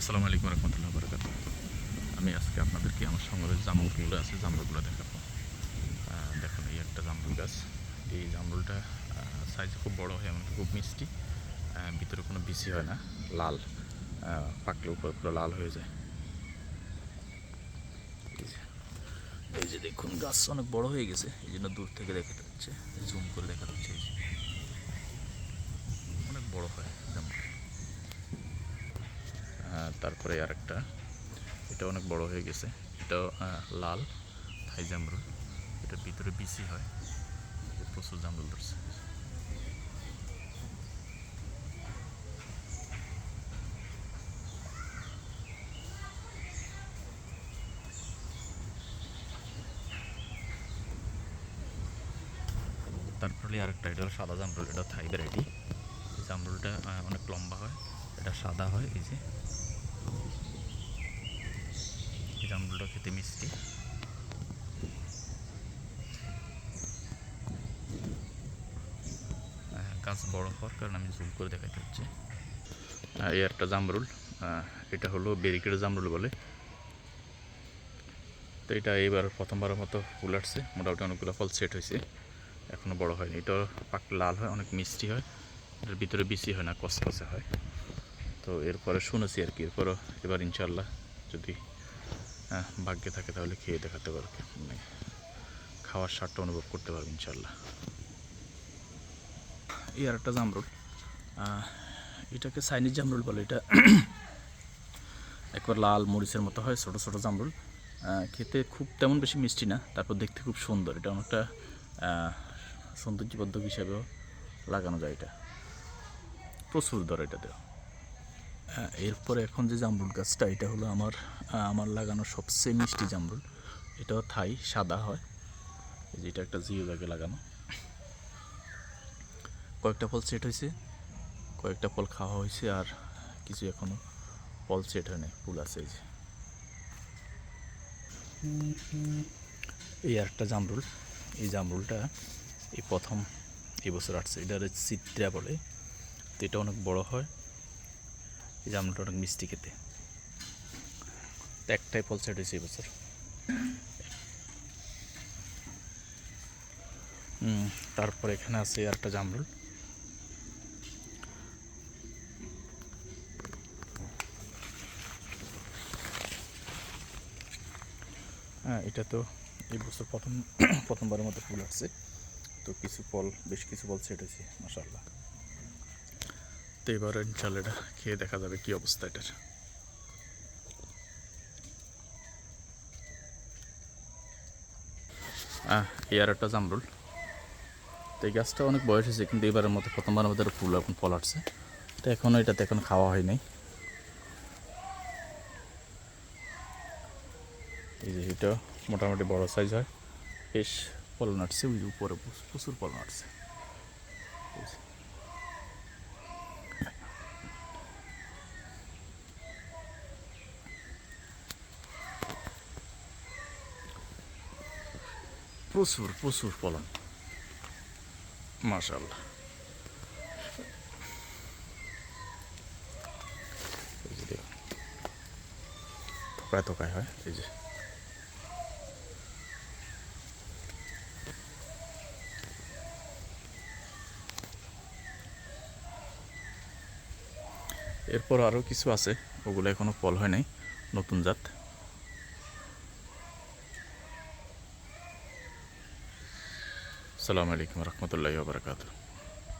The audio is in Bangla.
আসসালামু আলাইকুম রহমতুল্লাহ বরকাত আমি আজকে আপনাদেরকে আমার সঙ্গে জামরুলগুলো আছে, জামরুলগুলো দেখাবো। দেখুন, এই একটা জামরুল গাছ। এই জামরুলটা সাইজ খুব বড় হয়, এমনকি খুব মিষ্টি। ভিতরে কোনো বিসি হয় না, লাল। পাকলে উপর পুরো লাল হয়ে যায়। এই যে- দেখুন, গাছ অনেক বড় হয়ে গেছে। এই জন্য দূর থেকে দেখাতে হচ্ছে জুম করে দেখাতে হচ্ছে। অনেক বড় হয় জামরুল আহ, আর একটা এটা অনেক বড় হয়ে গেছে। এটাও লাল থাই জামরুল। এটার ভিতরে বিসি হয়। প্রচুর জামরুল ধরছে। তারপরে আরেকটা এটা হলো সাদা জামরুল। এটা থাই ভ্যারাইটি জামরুলটা অনেক লম্বা হয়। এটা সাদা হয় এই যে। জামরুলটা খেতে মিষ্টি। আহ, গাছ বড় হওয়ার কারণে আমি জুম করে দেখাতে হচ্ছে। এই একটা জামরুল এটা হলো ব্যারিকেড জামরুল বলে। তো এটা এবার প্রথমবারের মতো ফুল আসছে মোটামুটি অনেকগুলো ফল সেট হয়েছে। এখনও বড় হয়নি। এটা পাক লাল হয় অনেক মিষ্টি হয়। এটার ভিতরে বেশি হয় না কসকসে হয়। তো এরপরে শুনেছি আর কি এরপরও এবার ইনশাল্লাহ যদি ভাগ্যে থাকে তাহলে খেয়ে দেখাতে পারবে। মানে খাওয়ার স্বাদটা অনুভব করতে পারবে ইনশাল্লাহ এই আর একটা জামরুল এটাকে চাইনিজ জামরুল বলে। এটা একবার লাল মরিচের মতো হয় ছোটো ছোটো জামরুল। খেতে খুব তেমন বেশি মিষ্টি না তারপর দেখতে খুব সুন্দর। এটা অনেকটা আহ, সৌন্দর্যবর্ধক হিসাবেও লাগানো যায় এটা। প্রচুর দর এটাতেও। এরপরে এখন যে জামরুল গাছটা, এটা হলো আমার আমার লাগানো সবচেয়ে মিষ্টি জামরুল। এটাও থাই, সাদা হয়। এই যে এটা একটা জিও ব্যাগে লাগানো। কয়েকটা ফল সেট হয়েছে, কয়েকটা ফল খাওয়া হয়েছে, আর কিছু এখনও ফল সেট হয় নাই, ফুল আছে এই আরেকটা জামরুল, এই জামরুলটা এই প্রথম এবছর বছর আসছে, এটার চিত্রা বলে, তো এটা অনেক বড় হয়। এই জামরুলটা অনেক মিষ্টি খেতে। একটাই ফল সেট হয়েছে এই বছর। হুম, তারপর এখানে আছে একটা জামরুল। হ্যাঁ এটা তো এই বছর প্রথম প্রথমবারের মতো ফুল আসছে। তো কিছু ফল বেশ কিছু ফল সেট হয়েছে মাসাল্লাহ তো এবার ইনশাল্লাহ এটা খেয়ে দেখা যাবে কি অবস্থা এটার। আর একটা জামরুল। তো এই গাছটা অনেক বয়স হয়েছে, কিন্তু এবারের মতো প্রথমবারের মতো একটা ফুল এখন ফল আসছে। তো এখনও এটাতে এখন খাওয়া হয় নাই। এই যে এটা মোটামুটি বড় সাইজ হয়। বেশ ফলন আসছে, ওই উপরে প্রচুর- ফলন আসছে। প্রচুর প্রচুর ফলন মাশাল্লাহ থোকায় থোকায় হয়, এই যে। এরপর আরও কিছু আছে, ওগুলো এখনও ফল হয় নাই, নতুন জাত। সালামু আলাইকুম রহমতুল্লাহ বারকাতুহ